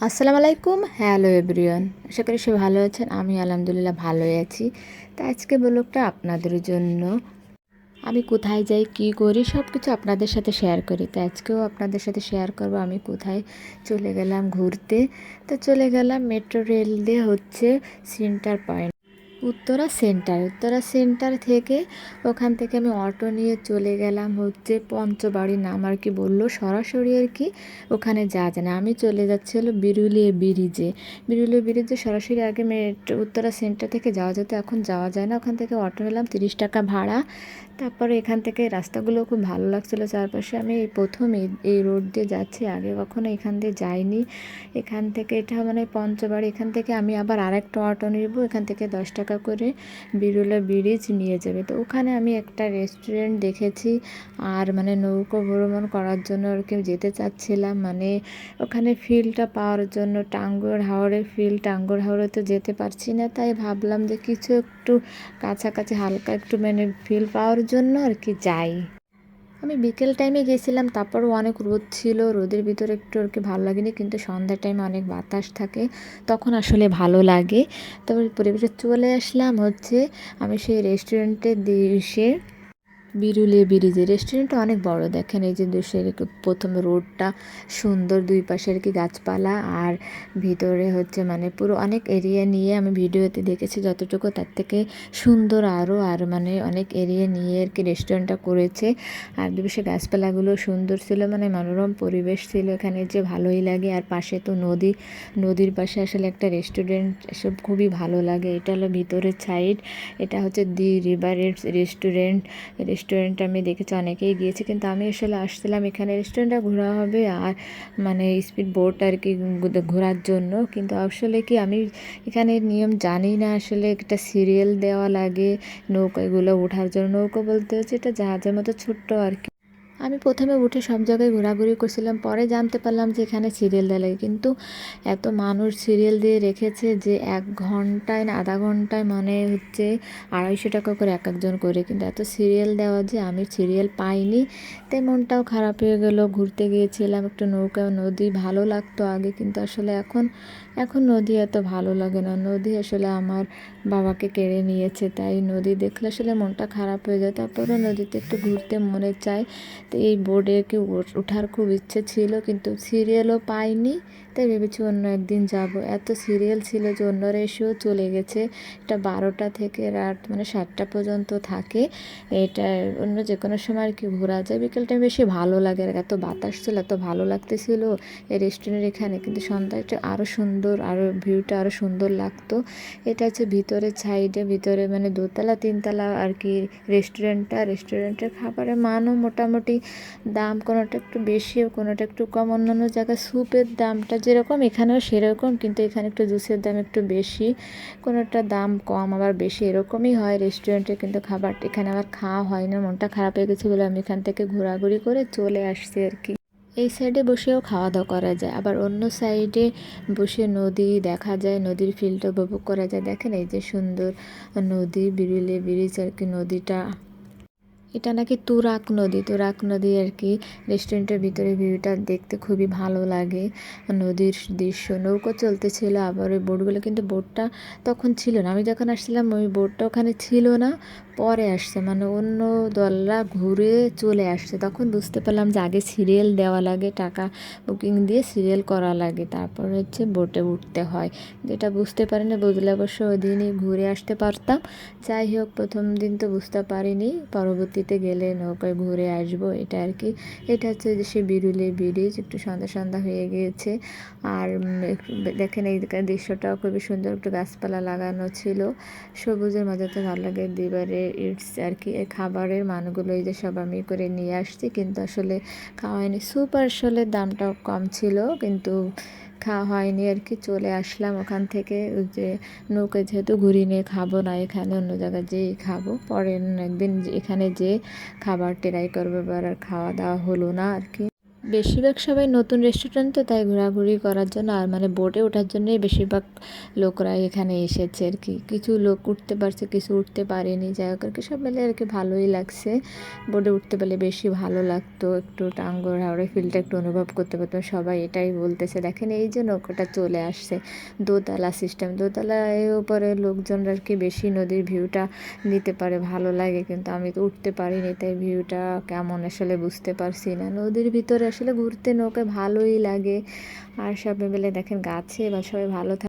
আসসালামু আলাইকুম। Hello everyone, আশা করি সে ভালো আছেন। আমি আলহামদুলিল্লাহ ভালোই আছি। তা আজকে ব্লগটা আপনাদের জন্য। আমি কোথায় যাই, কি করি সব কিছু আপনাদের সাথে শেয়ার করি। তা আজকেও আপনাদের সাথে শেয়ার করব। আমি কোথায় চলে গেলাম ঘুরতে। তো চলে গেলাম মেট্রো রেল দিয়ে হচ্ছে centre point Uttara centre. Uttara centre থেকে ওখান থেকে আমি অটো নিয়ে চলে গেলাম, হচ্ছে পঞ্চবাড়ি নাম আর কি বলল। সরাসরি আর কি ওখানে যাওয়া যায় না। আমি চলে যাচ্ছি হলো বিরুলিয়া ব্রিজে। বিরুলিয়া ব্রিজে সরাসরি আগে উত্তরা সেন্টার থেকে যাওয়া যেত, এখন যাওয়া যায় না। ওখান থেকে অটো নিলাম, তিরিশ টাকা ভাড়া। তারপরে এখান থেকে রাস্তাগুলো খুব ভালো লাগছিল চারপাশে। আমি এই প্রথম এই এই রোড দিয়ে যাচ্ছি, আগে কখনো এখান দিয়ে যাইনি। এখান থেকে এটা মানে পঞ্চবাড়ি, এখান থেকে আমি আবার আরেকটা অটো নিব, এখান থেকে দশ টাকা করে বিরুলা ব্রিজ নিয়ে যাবে। তো ওখানে আমি একটা রেস্টুরেন্ট দেখেছি আর মানে নৌকো ভ্রমণ করার জন্য আর কেউ যেতে চাচ্ছিলাম। মানে ওখানে ফিলটা পাওয়ার জন্য টাঙ্গুর হাওড়ের ফিল টাঙ্গুর হাওড়ে তো যেতে পারছি না। তাই ভাবলাম যে কিছু একটু কাছাকাছি, হালকা একটু মানে ফিল পাওয়ার জন্য আর কি যাই। আমি বিকেল টাইমে গেছিলাম, তারপরও অনেক রোদ ছিল, রোদের ভিতরে একটু আর কি ভালো লাগেনি, কিন্তু সন্ধ্যার টাইমে অনেক বাতাস থাকে, তখন আসলে ভালো লাগে। তারপরে পরিবেশে চলে আসলাম হচ্ছে, আমি সেই রেস্টুরেন্টে এসে বিরুলিয়া ব্রিজে রেস্টুরেন্টটা অনেক বড়। দেখেন এই যে দেশের প্রথম রোডটা সুন্দর, দুই পাশে আর কি গাছপালা আর ভিতরে হচ্ছে মানে পুরো অনেক এরিয়া নিয়ে আমি ভিডিওতে দেখেছি যতটুকু, তার থেকে সুন্দর আরও আর মানে অনেক এরিয়া নিয়ে আর কি রেস্টুরেন্টটা করেছে। আর দুপাশে গাছপালাগুলো সুন্দর ছিল মানে মনোরম পরিবেশ ছিল এখানে, যে ভালোই লাগে। আর পাশে তো নদী, নদীর পাশে আসলে একটা রেস্টুরেন্ট এসব খুবই ভালো লাগে। এটা হলো ভিতরের সাইড এটা হচ্ছে দি রিভারের রেস্টুরেন্ট রেস্টুরেন্ট আমি দেখেছি, অনেকেই গিয়েছি, কিন্তু আমি আসলে আসছিলাম এখানে রেস্টুরেন্টটা ঘোরা হবে আর মানে স্পিড বোট আর কি ঘোরার জন্য। কিন্তু আসলে কি আমি এখানে নিয়ম জানি না আসলে একটা সিরিয়াল দেওয়া লাগে, নৌকাগুলো ওঠার জন্য, নৌকো বলতে হচ্ছে এটা জাহাজের মতো ছোট্ট আর কি। আমি প্রথমে উঠে সব জায়গায় ঘোরাঘুরি করছিলাম, পরে জানতে পারলাম যে এখানে সিরিয়াল দেওয়া লাগে। কিন্তু এত মানুষ সিরিয়াল দিয়ে রেখেছে যে এক ঘন্টায় না আধা ঘন্টায় মানে হচ্ছে আড়াইশো টাকা করে এক একজন করে। কিন্তু এত সিরিয়াল দেওয়া যে আমি সিরিয়াল পাইনি তাই মনটাও খারাপ হয়ে গেল। ঘুরতে গিয়েছিলাম একটু নৌকা, নদী ভালো লাগতো আগে, কিন্তু আসলে এখন এখন নদী এত ভালো লাগে না। নদী আসলে আমার বাবাকে কেড়ে নিয়েছে, তাই নদী দেখলে আসলে মনটা খারাপ হয়ে যায়। তারপরেও নদীতে একটু ঘুরতে মনে চায়। এই বোর্ডে কি ওঠার খুব ইচ্ছে ছিল কিন্তু সিরিয়ালও পাইনি। তাই ভেবেছি অন্য একদিন যাব। এত সিরিয়াল ছিল যে অন্য এসেও চলে গেছে। এটা বারোটা থেকে রাত মানে সাতটা পর্যন্ত থাকে। এটা অন্য যে কোনো সময় আর কি ঘোরা যায়। বিকেলটা বেশি ভালো লাগে আর এত বাতাস ছিল, এত ভালো লাগতেছিল এই রেস্টুরেন্টের এখানে। কিন্তু সন্ধ্যাটা আরও সুন্দর আরও ভিউটা আরও সুন্দর লাগতো। এটা হচ্ছে ভিতরে সাইডে ভিতরে মানে দোতলা, তিনতলা আর কি রেস্টুরেন্টটা রেস্টুরেন্টের খাবারের মানও মোটামুটি দাম কোনোটা একটু বেশি কোনোটা একটু কম। অন্যান্য জায়গায় স্যুপের দামটা যেরকম এখানেও সেরকম, কিন্তু এখানে একটু জুসের দাম একটু বেশি। কোনোটা দাম কম, আবার বেশি এরকমই হয় রেস্টুরেন্টে কিন্তু খাবার এখানে আবার খাওয়া হয় না। মনটা খারাপ হয়ে গেছে বলে আমি এখান থেকে ঘোরাঘুরি করে চলে আসছি আর কি। এই সাইডে বসেও খাওয়া দাওয়া করা যায়। আবার অন্য সাইডে বসে নদী দেখা যায়, নদীর ফিলটা উপভোগ করা যায়। দেখেন এই যে সুন্দর নদী বিরিলে ব্রিজ আর কি নদীটা। এটা নাকি তুরাক নদী। তুরাক নদী আর কি রেস্টুরেন্টের ভিতরে ভিউটা দেখতে খুবই ভালো লাগে। নদীর দৃশ্য, নৌকো চলতেছিল, আবার ওই বোটগুলো কিন্তু বোটটা তখন ছিল না। আমি যখন আসছিলাম, ওই বোটটা ওখানে ছিল না, পরে আসছে। মানে অন্য দলরা ঘুরে চলে আসছে। তখন বুঝতে পারলাম যে আগে সিরিয়াল দেওয়া লাগে, টাকা বুকিং দিয়ে সিরিয়াল করা লাগে, তারপর হচ্ছে বোটে উঠতে হয়। যেটা বুঝতে পারি না বুঝলে অবশ্য ওই দিনই ঘুরে আসতে পারতাম। যাই হোক, প্রথম দিন তো বুঝতে পারিনি পরবর্তীতে গেলে নৌকায় ঘুরে আসব, এটা আর কি। এটা হচ্ছে যে সে বিরুলি ব্রিজ, একটু সন্ধ্যা সন্ধ্যা হয়ে গিয়েছে আর দেখেন এই দৃশ্যটাও খুবই সুন্দর, একটু গাছপালা লাগানো ছিল। সবুজের মাঝে তো ভালো লাগে, দিবারে ইটস আর কি এই খাবারের মানগুলো এই যে সব আমি করে নিয়ে আসছি। কিন্তু আসলে খাওয়া হয়নি। স্যুপ আসলে দামটাও কম ছিল, কিন্তু খাওয়া হয়নি, আর কি চলে আসলাম ওখান থেকে। যে নৌকে যেহেতু ঘুরি নিয়ে খাব না, এখানে অন্য জায়গায় যেয়ে খাব। পরের একদিন এখানে যে খাবার ট্রাই করব, এবার আর খাওয়া দাওয়া হলো না আর কি। বেশিরভাগ সবাই নতুন রেস্টুরেন্ট তো তাই ঘোরাঘুরি করার জন্য, আর মানে বোটে ওঠার জন্যই বেশিরভাগ লোকরা এখানে এসেছে আর কি। কিছু লোক উঠতে পারছে, কিছু উঠতে পারেনি। যাই হোক, আর কি সব মিলে আর কি ভালোই লাগছে। বোটে উঠতে পারলে বেশি ভালো লাগতো, একটু টাঙ্গর হাওড়ে ফিলটা একটু অনুভব করতে পারতাম। সবাই এটাই বলতেছে, দেখেন এই যে নৌকাটা চলে আসছে। দোতলা সিস্টেম দোতলায় উপরে লোকজনরা আর কি বেশি নদীর ভিউটা নিতে পারে, ভালো লাগে। কিন্তু আমি তো উঠতে পারিনি, তাই ভিউটা কেমন আসলে বুঝতে পারছি না। নদীর ভিতরে আসলে ঘুরতে নৌকায় ভালোই লাগে। আর সবাই মিলে দেখেন গাছে বা সবাই ভালো থাকে